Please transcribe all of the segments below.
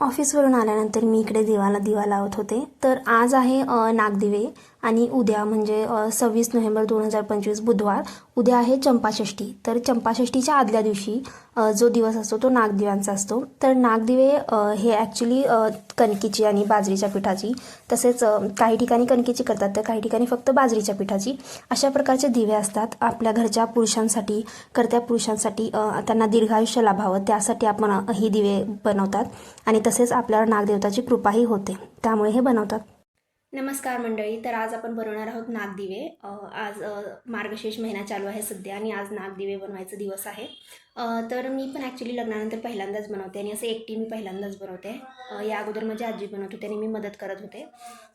ऑफिसवरून आल्यानंतर मी इकडे दिवाला दिवा लावत होते. तर आज आहे नागदिवे. आणि उद्या म्हणजे सव्वीस नोव्हेंबर दोन हजार पंचवीस बुधवार उद्या आहे चंपाषष्ठी. तर चंपाषष्ठीच्या आदल्या दिवशी जो दिवस असतो तो नागदिव्यांचा असतो. तर नागदिवे हे ॲक्च्युली कणकीची आणि बाजरीच्या पिठाची तसेच काही ठिकाणी कणकीची करतात तर काही ठिकाणी फक्त बाजरीच्या पिठाची. अशा प्रकारचे दिवे असतात आपल्या घरच्या पुरुषांसाठी करत्या पुरुषांसाठी त्यांना दीर्घायुष्य लाभावं त्यासाठी आपण ही दिवे बनवतात. आणि तसेच आपल्यावर नागदेवताची कृपाही होते. त्यामुळे हे बनवतात. नमस्कार मंडळी तर आज आपण बनवणार आहोत नागदिवे. आज मार्गशीर्ष महिना चालू आहे सध्या आणि आज नागदिवे बनवायचा दिवस आहे. तर मी पण ॲक्च्युली लग्नानंतर पहिल्यांदाच बनवते आणि असं एकटी मी पहिल्यांदाच बनवते. या अगोदर माझी आजी बनवत होते आणि मी मदत करत होते.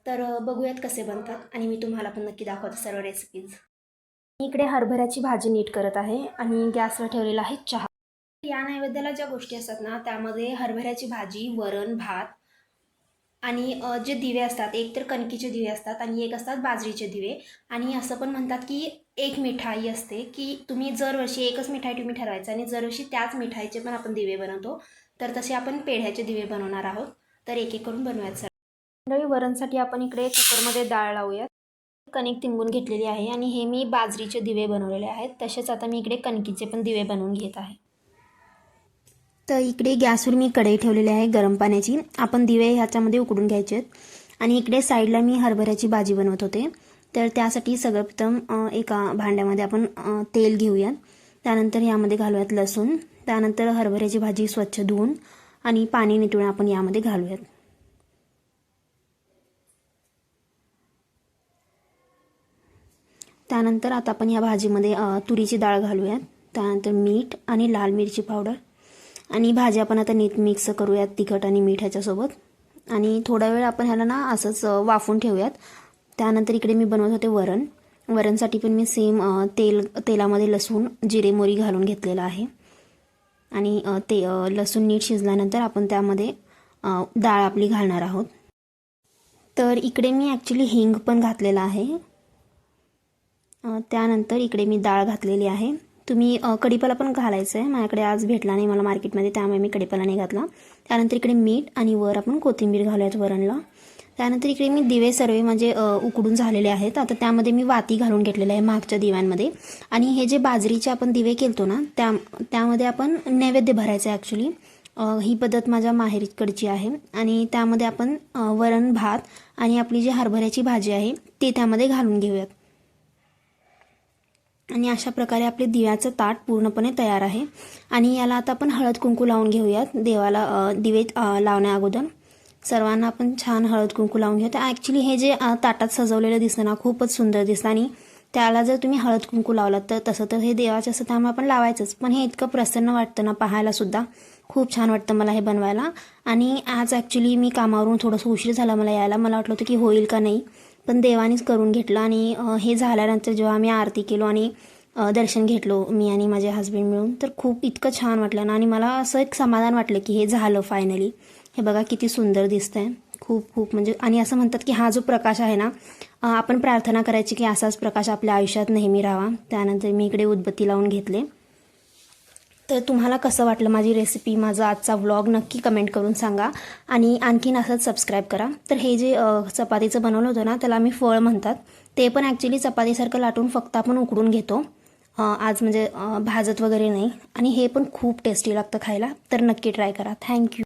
तर बघूयात कसे बनतात आणि मी तुम्हाला पण नक्की दाखवते सर्व रेसिपीज मी इकडे हरभऱ्याची भाजी नीट करत आहे आणि गॅसवर ठेवलेला आहे चहा. या नैवेद्याला ज्या गोष्टी असतात ना त्यामध्ये हरभऱ्याची भाजी वरण भात आणि जे दिवे असतात एक तर कणकीचे दिवे असतात आणि एक असतात बाजरीचे दिवे. आणि असं पण म्हणतात की एक मिठाई असते की तुम्ही दरवर्षी एकच मिठाई तुम्ही ठरवायचं आणि दरवर्षी त्याच मिठाईचे पण आपण दिवे बनवतो. तर तसे आपण पेढ्याचे दिवे बनवणार आहोत. तर एक एक करून बनवायचं मंडळी वरणसाठी आपण इकडे कुकरमध्ये डाळ लावूयात. कणिक तिंबून घेतलेली आहे आणि हे मी बाजरीचे दिवे बनवलेले आहेत. तसेच आता मी इकडे कणकीचे पण दिवे बनवून घेत आहे. तर इकडे गॅसवर मी कढई ठेवलेली आहे गरम पाण्याची. आपण दिवे ह्याच्यामध्ये उकडून घ्यायचे आहेत. आणि इकडे साईडला मी हरभऱ्याची भाजी बनवत होते. तर त्यासाठी सर्वप्रथम एका भांड्यामध्ये आपण तेल घेऊयात. त्यानंतर यामध्ये घालूयात लसूण. त्यानंतर हरभऱ्याची भाजी स्वच्छ धुवून आणि पाणी नितळून आपण यामध्ये घालूयात. त्यानंतर आता आपण या भाजीमध्ये तुरीची डाळ घालूयात. त्यानंतर मीठ आणि लाल मिरची पावडर. आणि भाज्या आपण आता नीट मिक्स करूयात तिखट आणि मीठ ह्याच्यासोबत. आणि थोडा वेळ आपण ह्याला ना असंच वाफून ठेवूयात. त्यानंतर इकडे मी बनवत होते वरण. वरणसाठी पण मी सेम तेल तेलामध्ये लसूण जिरे मोरी घालून घेतलेलं आहे. आणि ते लसूण नीट शिजल्यानंतर आपण त्यामध्ये डाळ आपली घालणार आहोत. तर इकडे मी ॲक्च्युली हिंग पण घातलेला आहे. त्यानंतर इकडे मी डाळ घातलेली आहे. तुम्ही कडीपाला पण घालायचं आहे माझ्याकडे आज भेटला नाही मला मार्केटमध्ये त्यामुळे मी कडीपाला नाही घातला. त्यानंतर इकडे मीठ आणि वर आपण कोथिंबीर घालूयात वरणला. त्यानंतर इकडे मी दिवे सर्व म्हणजे उकडून झालेले आहेत. आता त्यामध्ये मी वाती घालून घेतलेले आहे मागच्या दिव्यांमध्ये. आणि हे जे बाजरीचे आपण दिवे केलतो ना त्या त्यामध्ये आपण नैवेद्य भरायचं आहे ॲक्च्युली ही पद्धत माझ्या माहेरीकडची आहे. आणि त्यामध्ये आपण वरण भात आणि आपली जी हरभऱ्याची भाजी आहे ते त्यामध्ये घालून घेऊयात. आणि अशा प्रकारे आपले दिव्याचं ताट पूर्णपणे तयार आहे. आणि याला आता आपण हळद कुंकू लावून घेऊयात. देवाला दिवे लावण्या अगोदर. सर्वांना आपण छान हळद कुंकू लावून घेऊयात. ॲक्च्युली हे जे ताटात सजवलेलं दिसतं ना खूपच सुंदर दिसतं आणि त्याला जर तुम्ही हळद कुंकू लावलात तर तसं तर हे देवाचं असं त्यामुळे आपण लावायचंच. पण हे इतकं प्रसन्न वाटतं ना पाहायला सुद्धा. खूप छान वाटतं मला हे बनवायला. आणि आज ॲक्च्युली मी कामावरून थोडंसं उशीर झाला मला यायला. मला वाटलं होतं की होईल का नाही. पण देवानीच करून घेतलं आणि हे झाल्यानंतर जेव्हा आम्ही आरती केलो आणि दर्शन घेतलो मी आणि माझे हस्बंड मिळून तर खूप इतकं छान वाटलं ना आणि मला असं एक समाधान वाटलं की हे झालं फायनली हे बघा किती सुंदर दिसतंय. खूप खूप म्हणजे आणि असं म्हणतात की हा जो प्रकाश आहे ना आपण प्रार्थना करायची की असाच प्रकाश आपल्या आयुष्यात नेहमी राहावा. त्यानंतर मी इकडे उदबत्ती लावून घेतले. तर तुम्हाला कसं वाटलं माझी रेसिपी माझा आजचा व्लॉग नक्की कमेंट करून सांगा. आणि आणखीन असंच सबस्क्राईब करा. तर हे जे चपातीचं बनवलं होतं ना त्याला आम्ही फळ म्हणतात. ते पण ॲक्च्युली चपातीसारखं लाटून फक्त आपण उकडून घेतो. आज म्हणजे भाजत वगैरे नाही. आणि हे पण खूप टेस्टी लागतं खायला. तर नक्की ट्राय करा. थँक्यू